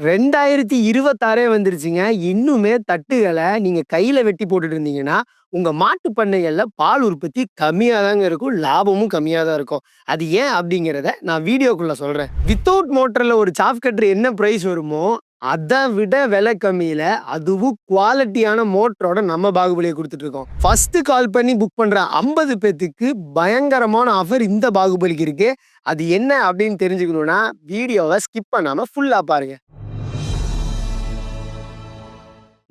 ரெண்டாயிரத்தி இருபத்தாறே வந்துருச்சுங்க. இன்னுமே தட்டுகளை நீங்க கையில வெட்டி போட்டுட்டு இருந்தீங்கன்னா, உங்க மாட்டு பண்ணைகள்ல பால் உற்பத்தி கம்மியா தாங்க இருக்கும். லாபமும் கம்மியா தான் இருக்கும். அது ஏன் அப்படிங்கிறத நான் வீடியோக்குள்ள சொல்றேன். வித்தவுட் மோட்டர்ல ஒரு சாஃப் கட்டர் என்ன ப்ரைஸ் வருமோ, அதை விட விலை கம்மியில அதுவும் குவாலிட்டியான மோட்டரோட நம்ம பாகுபலியை கொடுத்துட்டு இருக்கோம். ஃபர்ஸ்ட் கால் பண்ணி புக் பண்ற 50 பேத்துக்கு பயங்கரமான ஆஃபர் இந்த பாகுபலிக்கு இருக்கு. அது என்ன அப்படின்னு தெரிஞ்சுக்கணும்னா, வீடியோவை ஸ்கிப் பண்ணாம ஃபுல்லா பாருங்க.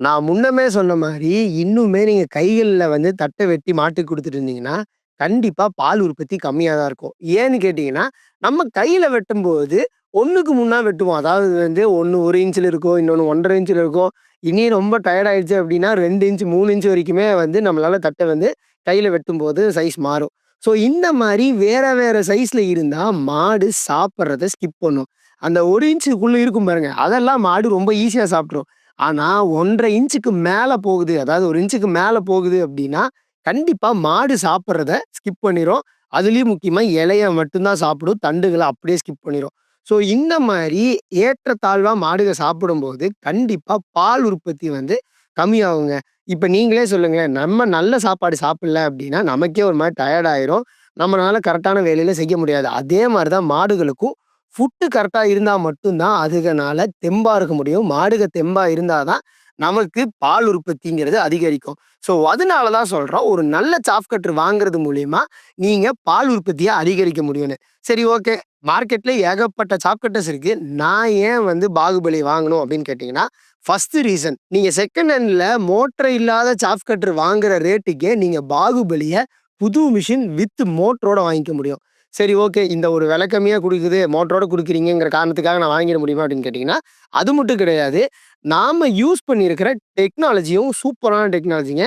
நான் முன்னமே சொன்ன மாதிரி இன்னுமே நீங்க கைகள்ல வந்து தட்டை வெட்டி மாட்டுக்கு கொடுத்துட்டு இருந்தீங்கன்னா, கண்டிப்பா பால் உற்பத்தி கம்மியாக தான் இருக்கும். ஏன்னு கேட்டீங்கன்னா, நம்ம கையில வெட்டும்போது ஒன்றுக்கு முன்னா வெட்டுவோம். அதாவது வந்து ஒன்று ஒரு இன்ச்சில் இருக்கும். இன்னொன்று ஒன்றரை இன்ச்சில் இருக்கும். இனி ரொம்ப டயர்ட் ஆயிடுச்சு அப்படின்னா ரெண்டு இன்ச், மூணு இன்ச் வரைக்குமே வந்து நம்மளால தட்டை வந்து கையில வெட்டும்போது சைஸ் மாறும். ஸோ இந்த மாதிரி வேற வேற சைஸ்ல இருந்தா மாடு சாப்பிட்றத ஸ்கிப் பண்ணும். அந்த ஒரு இன்ச்சுக்குள்ளே இருக்கும் பாருங்க, அதெல்லாம் மாடு ரொம்ப ஈஸியாக சாப்பிட்ரும் ஆனால் ஒன்றரை இன்ச்சுக்கு மேலே போகுது, அதாவது ஒரு இன்ச்சுக்கு மேலே போகுது அப்படின்னா, கண்டிப்பாக மாடு சாப்பிட்றத ஸ்கிப் பண்ணிடும் அதுலேயும் முக்கியமாக இலைய மட்டும்தான் சாப்பிடும். தண்டுகளை அப்படியே ஸ்கிப் பண்ணிடும் ஸோ இந்த மாதிரி ஏற்றத்தாழ்வாக மாடுகள் சாப்பிடும்போது, கண்டிப்பாக பால் உற்பத்தி வந்து கம்மியாகுங்க. இப்போ நீங்களே சொல்லுங்களேன், நம்ம நல்ல சாப்பாடு சாப்பிடல அப்படின்னா, நமக்கே ஒரு மாதிரி டயர்டாயிரும் நம்மளால கரெக்டான வேலையில செய்ய முடியாது. அதே மாதிரி தான் மாடுகளுக்கும் ஃபுட்டு கரெக்டாக இருந்தால் மட்டும்தான் அதுகனால தெம்பாக இருக்க முடியும். மாடுக தெம்பாக இருந்தால் தான் நமக்கு பால் உற்பத்திங்கிறது அதிகரிக்கும். ஸோ அதனால தான் சொல்கிறோம் ஒரு நல்ல சாஃப் வாங்குறது மூலிமா நீங்கள் பால் உற்பத்தியை அதிகரிக்க முடியும்னு. சரி ஓகே, மார்க்கெட்டில் ஏகப்பட்ட சாஃப் இருக்குது நான் ஏன் வந்து பாகுபலி வாங்கணும் அப்படின்னு கேட்டிங்கன்னா ஃபஸ்ட்டு ரீசன் நீங்கள் செகண்ட் ஹேண்டில் மோட்டர் இல்லாத சாஃப் வாங்குற ரேட்டுக்கே நீங்கள் பாகுபலியை புது மிஷின் வித் மோட்டரோட வாங்கிக்க முடியும். சரி ஓகே, இந்த ஒரு விலை கொடுக்குது குடுக்குது, மோட்டரோட கொடுக்குறீங்கிற காரணத்துக்காக நான் வாங்கிட முடியுமா அப்படின்னு கேட்டிங்கன்னா அது மட்டும் கிடையாது. நாம் யூஸ் பண்ணியிருக்கிற டெக்னாலஜியும் சூப்பரான டெக்னாலஜிங்க.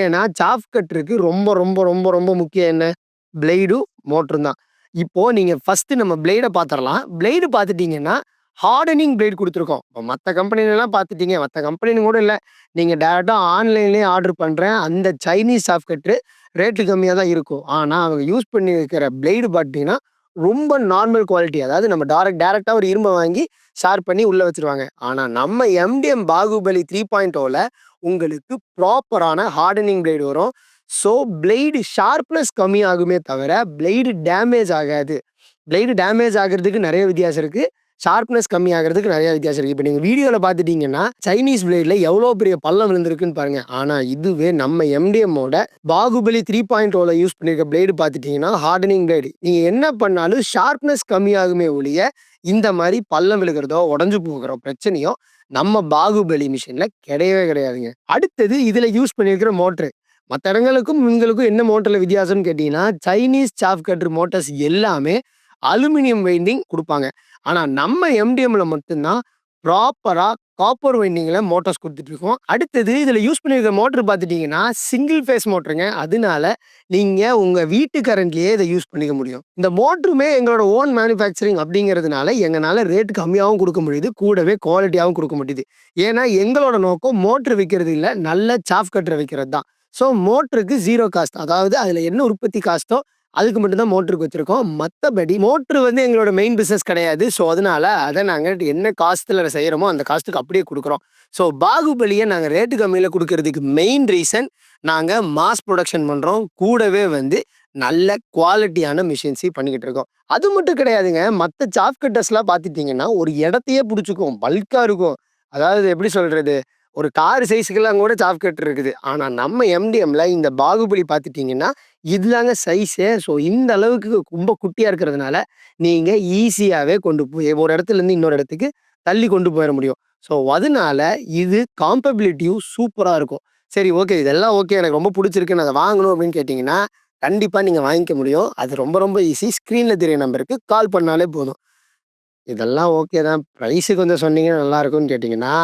ஏன்னா சாஃப் கட்டருக்கு ரொம்ப ரொம்ப ரொம்ப ரொம்ப முக்கியம் என்ன? பிளேடும், மோட்டரும் தான். இப்போது நீங்கள் ஃபஸ்ட்டு நம்ம பிளேடை பார்த்துடலாம் பிளேடு பார்த்துட்டிங்கன்னா ஹார்டனிங் பிளேட் கொடுத்துருக்கோம் இப்போ மற்ற கம்பெனிலலாம் பார்த்துட்டீங்க, மற்ற கம்பெனின்னு கூட இல்லை நீங்கள் டேரெக்டாக ஆன்லைன்லேயே ஆர்டர் பண்ணுறேன் அந்த சைனீஸ் சாஃப்ட் கட்டரு ரேட்டு கம்மியாக தான் இருக்கும். ஆனால் அவங்க யூஸ் பண்ணியிருக்கிற பிளேடு பார்த்தீங்கன்னா, ரொம்ப நார்மல் குவாலிட்டி. அதாவது நம்ம டைரக்ட் டேரெக்டாக ஒரு இரும்பை வாங்கி ஷார்ப் பண்ணி உள்ளே வச்சுருவாங்க. ஆனால் நம்ம எம்டிஎம் பாகுபலி 3.0ல உங்களுக்கு ப்ராப்பரான ஹார்டனிங் பிளேடு வரும். ஸோ பிளேடு ஷார்ப்னஸ் கம்மியாகுமே தவிர, பிளேடு டேமேஜ் ஆகாது. பிளேடு டேமேஜ் ஆகிறதுக்கு நிறைய வித்தியாசம் இருக்குது ஷார்ப்னஸ் கம்மியாகிறதுக்கு நிறைய வித்தியாசம் இருக்கு. இப்போ நீங்கள் வீடியோவில் பார்த்துட்டீங்கன்னா, சைனீஸ் பிளேட்ல எவ்வளோ பெரிய பள்ளம் விழுந்திருக்குன்னு பாருங்க. ஆனால் இதுவே நம்ம எம்டிஎம்மோட பாகுபலி 3.0ல யூஸ் பண்ணியிருக்க பிளேடு பார்த்துட்டீங்கன்னா, ஹார்டனிங் பிளேடு. நீங்கள் என்ன பண்ணாலும் ஷார்ப்னஸ் கம்மியாகுமே ஒழிய, இந்த மாதிரி பள்ளம் விழுகிறதோ, உடஞ்சு போகிற பிரச்சனையோ நம்ம பாகுபலி மிஷினில் கிடையவே கிடையாதுங்க. அடுத்தது இதில் யூஸ் பண்ணியிருக்கிற மோட்ரு மற்ற இடங்களுக்கும் இவங்களுக்கும் என்ன மோட்டரில் வித்தியாசம்னு கேட்டிங்கன்னா சைனீஸ் சாஃப் கட்ரு மோட்டார்ஸ் எல்லாமே அலுமினியம் வைண்டிங் கொடுப்பாங்க ஆனால் நம்ம எம்டிஎம்ல மட்டும்தான் ப்ராப்பராக காப்பர் வெயிண்டிங்கில் மோட்டார்ஸ் கொடுத்துட்ருக்கோம் அடுத்தது இதில் யூஸ் பண்ணியிருக்கிற மோட்டர் பார்த்துட்டிங்கன்னா சிங்கிள் ஃபேஸ் மோட்டருங்க. அதனால நீங்கள் உங்கள் வீட்டு கரண்ட்லேயே இதை யூஸ் பண்ணிக்க முடியும். இந்த மோட்டருமே எங்களோட ஓன் மேனுஃபேக்சரிங் அப்படிங்கிறதுனால, எங்களால் ரேட் கம்மியாகவும் கொடுக்க முடியுது. கூடவே குவாலிட்டியாகவும் கொடுக்க முடியுது. ஏன்னா எங்களோட நோக்கம் மோட்டர் விற்கிறது இல்லை நல்ல சாஃப் கட்டரை விற்கிறது தான். ஸோ மோட்டருக்கு ஜீரோ காஸ்ட். அதாவது அதில் என்ன உற்பத்தி காஸ்ட்டோ, அதுக்கு மட்டும் தான் மோட்டருக்கு வச்சுருக்கோம் மற்றபடி மோட்ரு வந்து எங்களோட மெயின் பிஸ்னஸ் கிடையாது. ஸோ அதனால அதை நாங்கள் என்ன காஸ்ட்டில் செய்கிறோமோ அந்த காஸ்ட்டுக்கு அப்படியே கொடுக்குறோம் ஸோ பாகுபலியை நாங்கள் ரேட்டு கம்மியில் கொடுக்கறதுக்கு மெயின் ரீசன் நாங்கள் மாஸ் ப்ரொடக்ஷன் பண்ணுறோம் கூடவே வந்து நல்ல குவாலிட்டியான மிஷின்ஸையும் பண்ணிக்கிட்டு இருக்கோம். அது மட்டும் கிடையாதுங்க. மற்ற சாஃப் கட்டர்ஸ்லாம் ஒரு இடத்தையே பிடிச்சிக்கும் பல்காக இருக்கும். அதாவது எப்படி சொல்கிறது ஒரு கார் சைஸுக்கெல்லாம் கூட சாஃப் இருக்குது. ஆனால் நம்ம எம்டிஎம்ல இந்த பாகுபலி பார்த்துட்டிங்கன்னா இதுதாங்க சைஸே. ஸோ இந்த அளவுக்கு ரொம்ப குட்டியாக இருக்கிறதுனால, நீங்கள் ஈஸியாகவே கொண்டு போய் ஒரு இடத்துலேருந்து இன்னொரு இடத்துக்கு தள்ளி கொண்டு போயிட முடியும். ஸோ அதனால இது காம்பபிலிட்டியும் சூப்பராக இருக்கும். சரி ஓகே, இதெல்லாம் ஓகே. எனக்கு ரொம்ப பிடிச்சிருக்கு நான் அதை வாங்கணும் அப்படின்னு கேட்டிங்கன்னா கண்டிப்பாக நீங்கள் வாங்கிக்க முடியும். அது ரொம்ப ரொம்ப ஈஸி. ஸ்க்ரீனில் தெரிய நம்பருக்கு கால் பண்ணாலே போதும். இதெல்லாம் ஓகே தான். ப்ரைஸு கொஞ்சம் சொன்னீங்கன்னா நல்லாயிருக்கும்னு கேட்டிங்கன்னா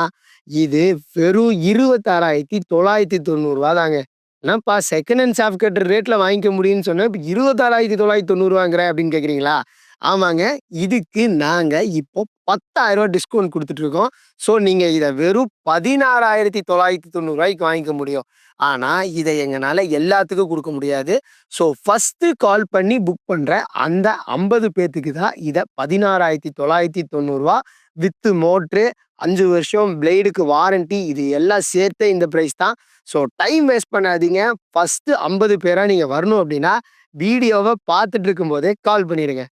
இது வெறும் இருபத்தாறாயிரத்தி தொள்ளாயிரத்தி தொண்ணூறுரூவா தாங்க. என்னப்பா செகண்ட் ஹேண்ட் சாஃப்ட் ரேட்டில் வாங்கிக்க முடியும்னு சொன்னால் இப்போ இருபத்தாறாயிரத்தி தொள்ளாயிரத்தி தொண்ணூறுவாங்கிற அப்படின்னு கேட்குறீங்களா ஆமாங்க. இதுக்கு நாங்கள் இப்போ பத்தாயிரரூவா டிஸ்கவுண்ட் கொடுத்துட்ருக்கோம் ஸோ நீங்கள் இதை வெறும் பதினாறாயிரத்தி தொள்ளாயிரத்தி தொண்ணூறுரூவாய்க்கு வாங்கிக்க முடியும். ஆனால் இதை எங்களால் எல்லாத்துக்கும் கொடுக்க முடியாது. ஸோ ஃபஸ்ட்டு கால் பண்ணி புக் பண்ணுற அந்த ஐம்பது பேர்த்துக்கு தான் இதை பதினாறாயிரத்தி தொள்ளாயிரத்தி தொண்ணூறுரூவா வித்து மோட்ரு, அஞ்சு வருஷம் பிளேடுக்கு வாரண்டி இது எல்லாம் சேர்த்தே இந்த ப்ரைஸ் தான். ஸோ டைம் வேஸ்ட் பண்ணாதீங்க. ஃபர்ஸ்ட்டு ஐம்பது பேராக நீங்கள் வரணும் அப்படின்னா வீடியோவை பார்த்துட்டு இருக்கும்போதே கால் பண்ணிடுங்க